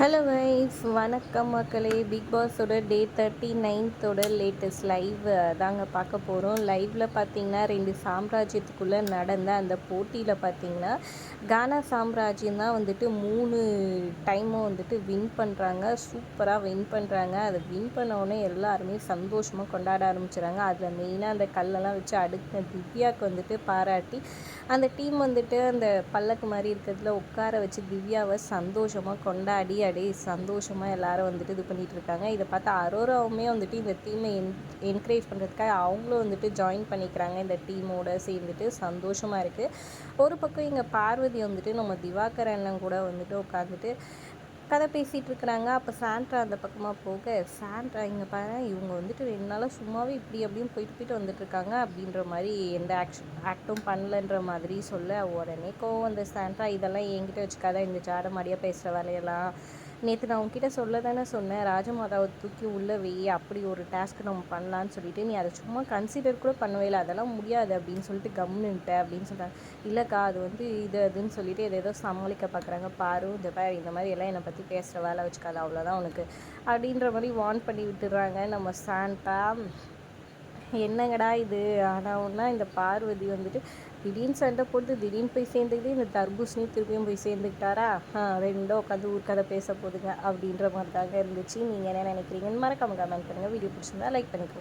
Hello wise வணக்கம் மக்களே. Big பாஸோட டே தேர்ட்டி நைன்த்தோட லேட்டஸ்ட் லைவ் தாங்க பார்க்க போகிறோம் லைவில் பார்த்தீங்கன்னா ரெண்டு சாம்ராஜ்யத்துக்குள்ளே நடந்த அந்த போட்டியில் பார்த்தீங்கன்னா கானா சாம்ராஜ்யம் தான் வந்துட்டு மூணு டைமும் வந்துட்டு வின் பண்ணுறாங்க சூப்பராக வின் பண்ணுறாங்க அதை வின் பண்ண எல்லாருமே சந்தோஷமாக கொண்டாட ஆரம்பிச்சுறாங்க. அதில் மெயினாக அந்த கல்லெல்லாம் வச்சு அடுத்த திவ்யாவுக்கு வந்துட்டு பாராட்டி அந்த டீம் வந்துட்டு அந்த பல்லக்கு மாதிரி இருக்கிறதுல உட்கார வச்சு திவ்யாவை சந்தோஷமாக கொண்டாடி அப்படியே சந்தோஷமாக எல்லோரும் வந்துட்டு இது பண்ணிகிட்டு இருக்காங்க. இதை பார்த்து அரோராவுமே வந்துட்டு இந்த டீமை என் என்கரேஜ் பண்ணுறதுக்காக அவங்களும் வந்துட்டு ஜாயின் பண்ணிக்கிறாங்க. இந்த டீமோட சேர்ந்துட்டு சந்தோஷமாக இருக்குது ஒரு பக்கம் இங்கே பார்வதி வந்துட்டு நம்ம திவாகர் அண்ணன் கூட வந்துட்டு உட்காந்துட்டு கதை பேசிகிட்டு இருக்கிறாங்க. அப்போ சாண்ட்ரா அந்த பக்கமாக போக சாண்ட்ரா இங்கே பாரு இவங்க வந்துட்டு ரெண்டு நாளாக சும்மாவே இப்படி அப்படின்னு போயிட்டு போயிட்டு வந்துட்டுருக்காங்க அப்படின்ற மாதிரி எந்த ஆக்ஷன் ஆக்டும் பண்ணலன்ற மாதிரி சொல்ல உடனே கோவம் அந்த சாண்ட்ரா இதெல்லாம் என்கிட்ட வச்சுக்காத. இந்த ஜாட மாதிரியாக பேசுகிற வேலையெல்லாம் நேற்று நான் உங்ககிட்ட சொல்ல தானே சொன்னேன் ராஜமாதாவை தூக்கி உள்ளே வை அப்படி ஒரு டாஸ்க் நம்ம பண்ணலான்னு சொல்லிட்டு நீ அதை சும்மா கன்சிடர் கூட பண்ணவே இல்லை அதெல்லாம் முடியாது அப்படின்னு சொல்லிட்டு கம்னுன்ட்ட அப்படின்னு சொல்கிறாங்க இல்லைக்கா அது வந்து இது அதுன்னு சொல்லிட்டு எதை ஏதோ சமாளிக்க பார்க்குறாங்க பாரு இந்த பாரு இந்த மாதிரி எல்லாம் என்னை பற்றி பேசுகிற வேலை வச்சுக்காது அவ்வளோதான் உனக்கு. அப்படின்ற மாதிரி வார்ன் பண்ணி விட்டுறாங்க நம்ம சாண்டா என்னங்கடா இது? ஆனால் ஒன்றா இந்த பார்வதி வந்துட்டு திடீர்னு சண்டை போட்டு திடீர்னு போய் சேர்ந்துக்கிட்டு இந்த தர்பூசணி திருப்பியும் போய் சேர்ந்துக்கிட்டாரா ரெண்டும் உட்காந்து ஊர்க்கதை பேச போதுங்க அப்படின்ற மாதிரி தாங்க இருந்துச்சு. நீங்கள் என்ன நினைக்கிறீங்கன்னு மறக்காம கமெண்ட் பண்ணுங்கள் வீடியோ பிடிச்சிருந்தா லைக் பண்ணிக்கோங்க.